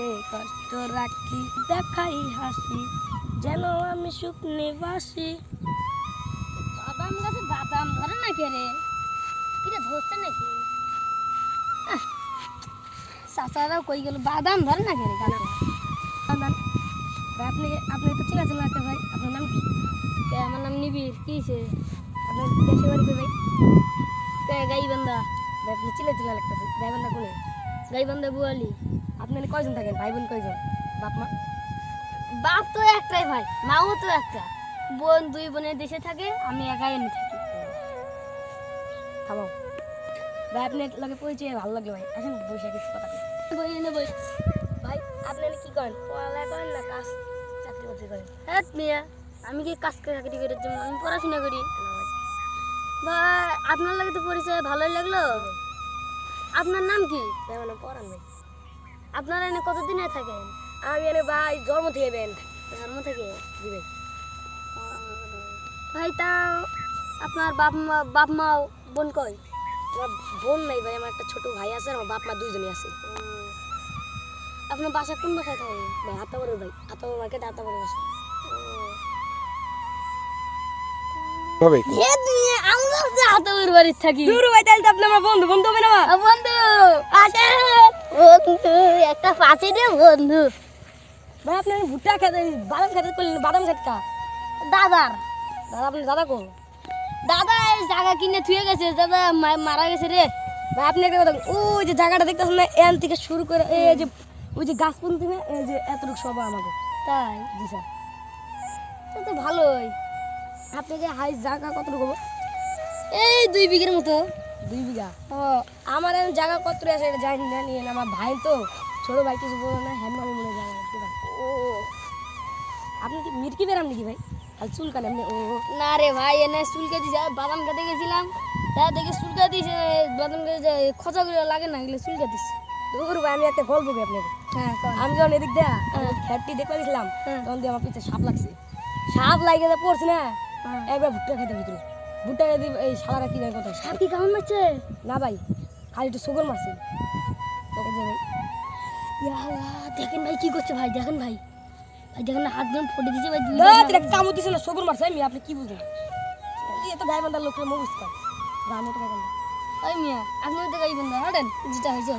বুকেতে কষ্ট রাখি দেখাই হাসি যেন আমি শুকনে বাসি। বাদাম গাছে বাদাম ধরে না কে রে? কিরে ধরছে নাকি? চাচারাও কই গেল? বাদাম ধরে না কে রে আপনি আপনি তো ঠিক আছে লাগতে ভাই আপনার নাম কি? আমার নাম নিবির কি সে আপনার দেশে বাড়ি কই ভাই? গাই ভাই আপনি চিলে চিলে লাগতেছে। ভাই বান্ধা কোনে? গাই বান্দা বুয়ালি। আপনি কয়জন থাকেন? ভাই বোন কয়জন? বাপ মা? বাপ তো একটাই ভাই মাও তো একটা। বোন দুই বোনের দেশে থাকে আমি একাই এনে থাকি। থামাও ভাই আপনার লগে পরিচয় ভালো লাগল ভাই। আসেন বসে কিছু কথা বই এনে বই। ভাই আপনি কি করেন? পড়ালেখা করেন না কাজ চাকরি বাকরি করেন? হ্যাঁ মিয়া। আমি কি কাজ চাকরি করার জন্য? আমি পড়াশোনা করি। ভাই আপনার লাগে তো পরিচয় ভালোই লাগল? আপনার নাম কি? পড়ান ভাই। আপনারা এনে কতদিনে থাকেন? আমি এনে ভাই জন্ম থেকে বেন ধর্ম থেকে? জি ভাই। ভাই তা আপনার বাপ মা বাপ মা বোন কই? আমার বোন নাই ভাই আমার একটা ছোট ভাই আছে আমার বাপ মা দুইজনই আছে। আপনার বাসা কোন বাসায় থাকে? ভাই আতাবরের ভাই। আতাবর মার্কেট আতাবরের বাসা। তুই আমরা বাড়ির থাকি। দূর ভাই তাহলে তো আপনি আমার বন্ধু বন্ধু আসে বন্ধু একটা পাশে দে বন্ধু। ভাই আপনি ভুট্টা খেতে বাদাম খেতে করলেন বাদাম খেতে দাদার দাদা আপনি দাদা কো? দাদা এই জায়গা কিনে থুয়ে গেছে দাদা মারা গেছে রে। ভাই আপনি একটা কথা ওই যে জায়গাটা দেখতেছেন না এন থেকে শুরু করে এই যে ওই যে গাছ পর্যন্ত না এই যে এতটুকু সব আমাকে। তাই? জি স্যার। তা ভালোই। আপনি আপনাকে হাই জায়গা কতটুকু? এই দুই বিঘের মতো। দুই বিঘা? ও। আমার জায়গা কত আছে এটা জানি না নিয়ে আমার ভাই তো। ছোট ভাই কিছু বলো না হ্যাঁ আমি মনে রাখতে পারি ও। আপনি কি মিরকি বেরাম নাকি ভাই? আর চুল কান এমনি ও। না রে ভাই এনে চুলকে আর বাদাম খেতে গেছিলাম। তা দেখে চুলকা দিছে বাদাম খেতে খোঁচা করে লাগে না এগুলো চুলকা দিছে। দূর ভাই আমি একটা গল্প কি আপনাকে। হ্যাঁ আমি যখন এদিক দেয়া খ্যাটটি দেখতে গেছিলাম হ্যাঁ। তখন দিয়ে আমার পিছে সাপ লাগছে। সাপ লাগে যা পড়ছে না হ্যাঁ। একবার ভুট্টা খেতে ভিতরে। ভুট্টা খেতে এই শালারা কি জানি কথা সাপ কি কেমন মারছে? না ভাই খালি একটু সুগর মারছে। দেখেন ভাই কি করছে ভাই দেখেন ভাই। ভাই দেখেন হাত ধরে ফটে দিছে ভাই দুই কামড় দিছে না সবুর মারছে আমি আপনি কি বুঝলেন? এই তো গায়ে বান্ধার লোকের মুখ গায়ে বান্ধা ওই মিয়া আপনি তো গাইবেন না হাঁটেন। যেটা হয়েছে